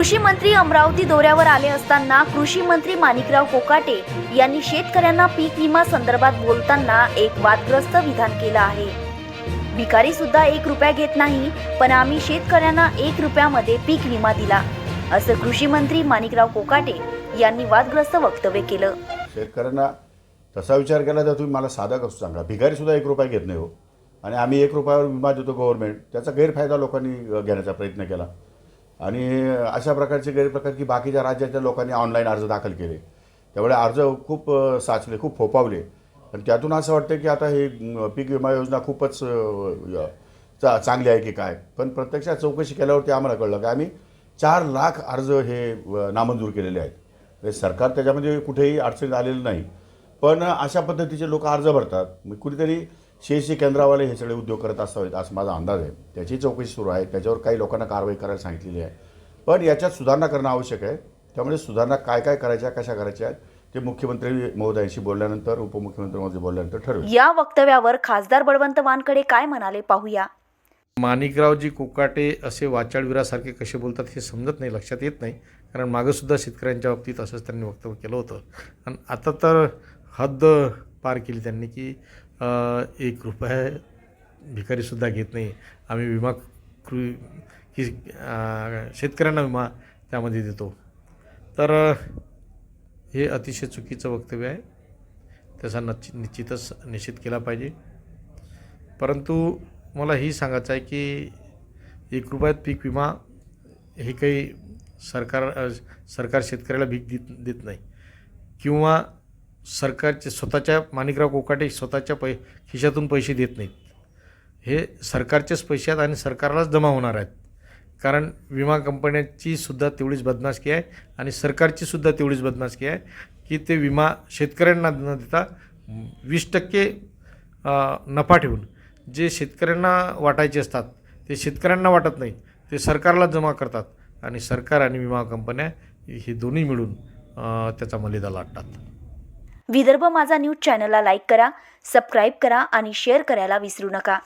कृषी मंत्री अमरावती दौऱ्यावर आले असताना कृषी मंत्री माणिकराव कोकाटे यांनी शेतकऱ्यांना पीक विमा संदर्भात बोलताना एक वादग्रस्त विधान केलं आहे. भिकारी सुद्धा एक रुपया घेत नाही पण आम्ही शेतकऱ्यांना एक रुपयामध्ये पीक विमा दिला असं कृषी मंत्री माणिकराव कोकाटे यांनी वादग्रस्त वक्तव्य केलं. शेतकऱ्यांना तसा विचार केला तर तुम्ही मला साधा कसं सांगा? भिकारीसुद्धा एक रुपया घेत नाही हो. आणि आम्ही एक रुपयावर विमा देतो गव्हर्नमेंट त्याचा गैरफायदा लोकांनी घेण्याचा प्रयत्न केला. आणि अशा प्रकारचे गैरप्रकार की बाकीच्या राज्याच्या लोकांनी ऑनलाईन अर्ज दाखल केले. त्यामुळे अर्ज खूप साचले खूप फोपावले आणि त्यातून असं वाटतं की आता हे पीक विमा योजना खूपच चा चांगली आहे की काय? पण प्रत्यक्षात चौकशी केल्यावरती आम्हाला कळलं की आम्ही चार लाख अर्ज हे नामंजूर केलेले आहेत. म्हणजे सरकार त्याच्यामध्ये कुठेही अडचणीत आलेलं नाही. पण अशा पद्धतीचे लोक अर्ज भरतात. मग कुठेतरी शेती केंद्रावाले हे सगळे उद्योग करत असावेत असा माझा अंदाज आहे. त्याची चौकशी सुरू आहे. त्याच्यावर काही लोकांना कारवाई करायला सांगितलेली आहे. पण याच्यात सुधारणा करणं आवश्यक आहे. त्यामुळे सुधारणा काय काय करायच्या कशा करायच्या आहेत ते मुख्यमंत्री महोदयांशी बोलल्यानंतर उपमुख्यमंत्री महोदय बोलल्यानंतर ठरवेल. या वक्तव्यावर खासदार बळवंत वानकडे काय म्हणाले पाहूया. माणिकरावजी कोकाटे असे वाचाळवीरासारखे कसे बोलतात हे समजत नाही लक्षात येत नाही. कारण मागंसुद्धा शेतकऱ्यांच्या बाबतीत असंच त्यांनी वक्तव्य केलं होतं. आणि आता तर हद्द पार केली त्यांनी की एक रुपया भिकारीसुद्धा घेत नाही. आम्ही विमा कृ की शेतकऱ्यांना विमा त्यामध्ये देतो. तर हे अतिशय चुकीचं वक्तव्य आहे. त्याचा नच्ची निश्चितच निश्चित केला पाहिजे. परंतु मला ही सांगायचं आहे की एक रुपयात पीक विमा हे काही सरकार सरकार शेतकऱ्याला भीक देत देत नाही. किंवा सरकारचे स्वतःच्या माणिकराव कोकाटे स्वतःच्या पै खिशातून पैसे देत नाहीत. हे सरकारचेच पैसे आहेत आणि सरकारलाच जमा होणार आहेत. कारण विमा कंपन्यांची सुद्धा तेवढीच बदमाशकी आहे आणि सरकारची सुद्धा तेवढीच बदमाशकी आहे की ते विमा शेतकऱ्यांना न देता वीस टक्के नफा ठेवून जे शेतकऱ्यांना वाटायचे असतात ते शेतकऱ्यांना वाटत नाही ते सरकारला जमा करतात. आणि सरकार आणि विमा कंपन्या हे दोन्ही मिळून त्याचा मलिदा लाटतात. विदर्भ माझा न्यूज चॅनलला लाईक करा सबस्क्राईब करा आणि शेअर करायला विसरू नका.